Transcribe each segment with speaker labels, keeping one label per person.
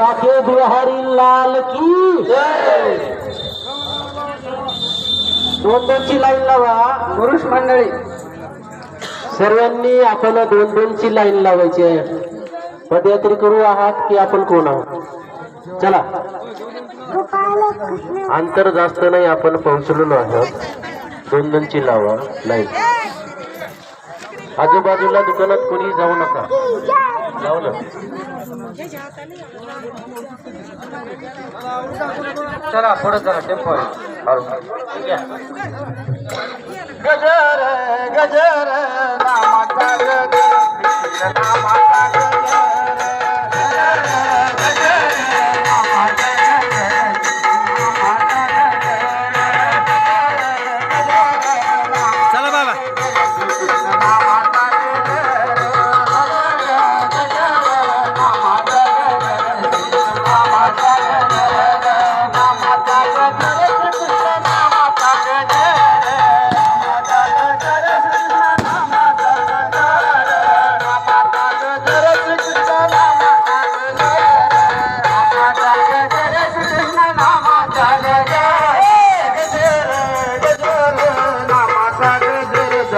Speaker 1: बाके बिहारी लाल की दोन दोनची लाईन लावा.
Speaker 2: पुरुष मंडळी.
Speaker 1: सर्वांनी आपण दोन दोनची लाईन लावायची आहे. पदयात्री करू आहात की आपण कोण आहोत? चला. अंतर जास्त नाही आपण पोहोचलेलो आहोत. दोन दोनची लावा. लाईन. आजूबाजूला दुकानात कोणी जाऊ नका.
Speaker 2: चला पुढे चला टेम्पो
Speaker 1: गजर गजर नामाचा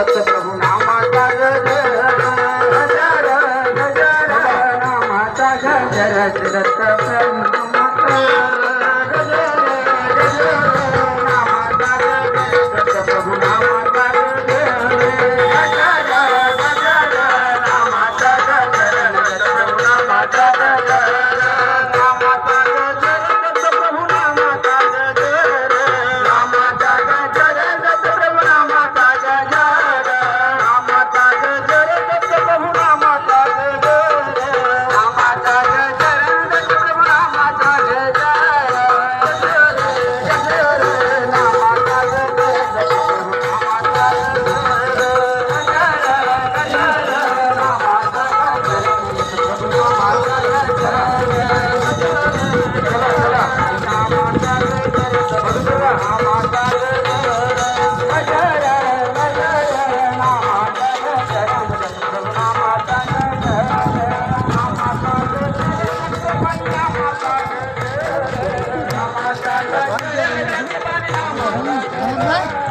Speaker 1: रथ प्रभू नामाचा
Speaker 2: गजर नामाचा
Speaker 1: गजर रथ प्रभू 什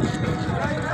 Speaker 1: Thank you.